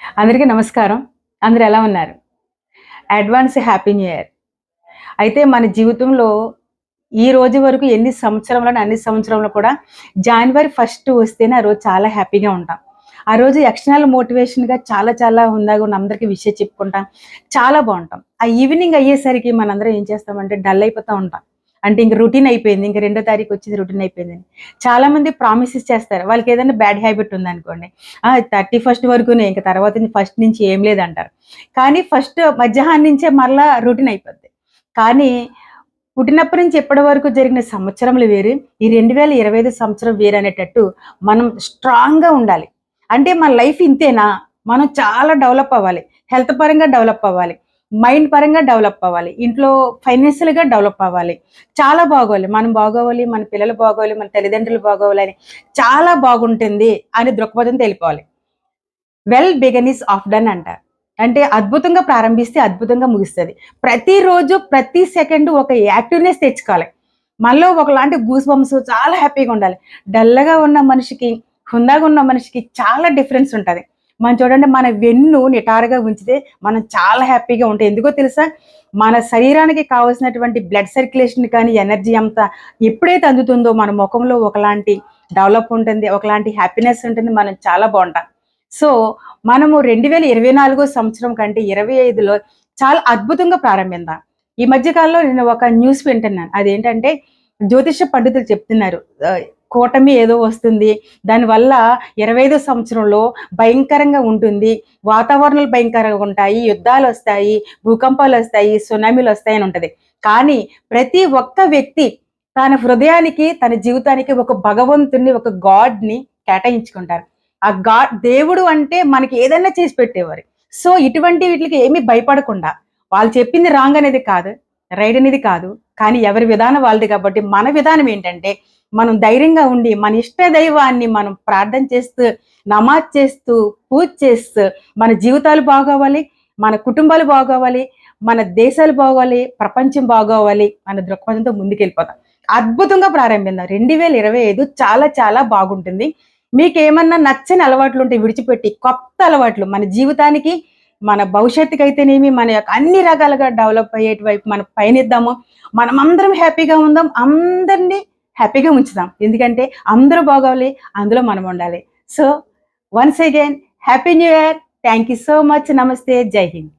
అందరికీ నమస్కారం. అందరు ఎలా ఉన్నారు? అడ్వాన్స్ హ్యాపీ న్యూ ఇయర్ అయితే మన జీవితంలో ఈ రోజు వరకు ఎన్ని సంవత్సరంలో అన్ని సంవత్సరంలో కూడా జనవరి ఫస్ట్ వస్తేనే ఆ రోజు చాలా హ్యాపీగా ఉంటాం. ఆ రోజు ఎక్స్టర్నల్ మోటివేషన్గా చాలా చాలా ఉందాగా ఉన్న అందరికీ విషయం చెప్పుకుంటాం. చాలా బాగుంటాం. ఆ ఈవినింగ్ అయ్యేసరికి మనందరం ఏం చేస్తామంటే డల్ అయిపోతూ ఉంటాం. అంటే ఇంక రొటీన్ అయిపోయింది. ఇంక రెండో తారీఖు వచ్చింది రొటీన్ అయిపోయింది చాలా మంది ప్రామిసెస్ చేస్తారు. వాళ్ళకి ఏదైనా బ్యాడ్ హ్యాబిట్ ఉందనుకోండి. థర్టీ ఫస్ట్ వరకునే ఇంకా తర్వాత ఫస్ట్ నుంచి ఏం లేదంటారు. కానీ ఫస్ట్ మధ్యాహ్నం నుంచే మరలా రొటీన్ అయిపోద్ది. కానీ పుట్టినప్పటి నుంచి ఎప్పటి వరకు జరిగిన సంవత్సరములు వేరు. ఈ రెండు వేల ఇరవై ఐదు సంవత్సరం వేరు అనేటట్టు మనం స్ట్రాంగ్గా ఉండాలి. అంటే మన లైఫ్ ఇంతేనా? మనం చాలా డెవలప్ అవ్వాలి. హెల్త్ పరంగా డెవలప్ అవ్వాలి. మైండ్ పరంగా డెవలప్ అవ్వాలి. ఇంట్లో ఫైనాన్షియల్గా డెవలప్ అవ్వాలి. చాలా బాగోవాలి. మనం బాగోవాలి మన పిల్లలు బాగోవాలి మన తల్లిదండ్రులు బాగోవాలి అని చాలా బాగుంటుంది అని దృక్పథం తెలిపోవాలి well begun is half done అంటారు. అంటే అద్భుతంగా ప్రారంభిస్తే అద్భుతంగా ముగిస్తుంది. ప్రతిరోజు ప్రతి సెకండ్ ఒక యాక్టివ్నెస్ తెచ్చుకోవాలి. మనలో ఒకలాంటి గూస్ బంప్స్ చాలా హ్యాపీగా ఉండాలి. డల్గా ఉన్న మనిషికి హుందాగా ఉన్న మనిషికి చాలా డిఫరెన్స్ ఉంటుంది. మనం చూడండి మన వెన్ను నిటారుగా ఉంచితే మనం చాలా హ్యాపీగా ఉంటాం. ఎందుకో తెలుసా? మన శరీరానికి కావాల్సినటువంటి బ్లడ్ సర్క్యులేషన్ కానీ ఎనర్జీ అంతా ఎప్పుడైతే అందుతుందో మన ముఖంలో ఒకలాంటి డెవలప్ ఉంటుంది ఒకలాంటి హ్యాపీనెస్ ఉంటుంది మనం చాలా బాగుంటాం. సో మనము రెండు వేల ఇరవై నాలుగో సంవత్సరం కంటే ఇరవై ఐదులో చాలా అద్భుతంగా ప్రారంభిద్దాం ఈ మధ్యకాలంలో నేను ఒక న్యూస్ వింటున్నాను. అదేంటంటే జ్యోతిష పండితులు చెప్తున్నారు. కూటమి ఏదో వస్తుంది. దానివల్ల ఇరవై ఐదో సంవత్సరంలో భయంకరంగా ఉంటుంది. వాతావరణాలు భయంకరంగా ఉంటాయి. యుద్ధాలు వస్తాయి. భూకంపాలు వస్తాయి. సునామీలు వస్తాయి అని ఉంటుంది. కానీ ప్రతి ఒక్క వ్యక్తి తన హృదయానికి తన జీవితానికి ఒక భగవంతుని ఒక గాడ్ని కేటాయించుకుంటారు. ఆ గాడ్ దేవుడు అంటే మనకి ఏదైనా చేసి పెట్టేవారు. సో ఇటువంటి వీటికి ఏమీ భయపడకుండా వాళ్ళు చెప్పింది రాంగ్ అనేది కాదు రైట్ అనేది కాదు. కానీ ఎవరి విధానం వాళ్ళది కాబట్టి మన విధానం ఏంటంటే మనం ధైర్యంగా ఉండి మన ఇష్ట దైవాన్ని మనం ప్రార్థన చేస్తూ నమాజ్ చేస్తూ పూజ చేస్తూ మన జీవితాలు బాగోవాలి మన కుటుంబాలు బాగోవాలి మన దేశాలు బాగోవాలి ప్రపంచం బాగోవాలి అన్న దృక్పథంతో ముందుకెళ్ళిపోతాం. అద్భుతంగా ప్రారంభిద్దాం రెండు వేల ఇరవై ఐదు చాలా చాలా బాగుంటుంది. మీకు ఏమన్నా నచ్చని అలవాట్లు ఉంటే విడిచిపెట్టి కొత్త అలవాట్లు మన జీవితానికి మన భవిష్యత్తుకి అయితేనేమి మన యొక్క అన్ని రకాలుగా డెవలప్ అయ్యేటి వైపు మనం పయనిద్దాము. మనం అందరం హ్యాపీగా ఉందాం. అందరినీ హ్యాపీగా ఉంచుదాం. ఎందుకంటే అందరూ బాగోవాలి అందులో మనం ఉండాలి. So once again happy new year thank you so much నమస్తే జై హింద్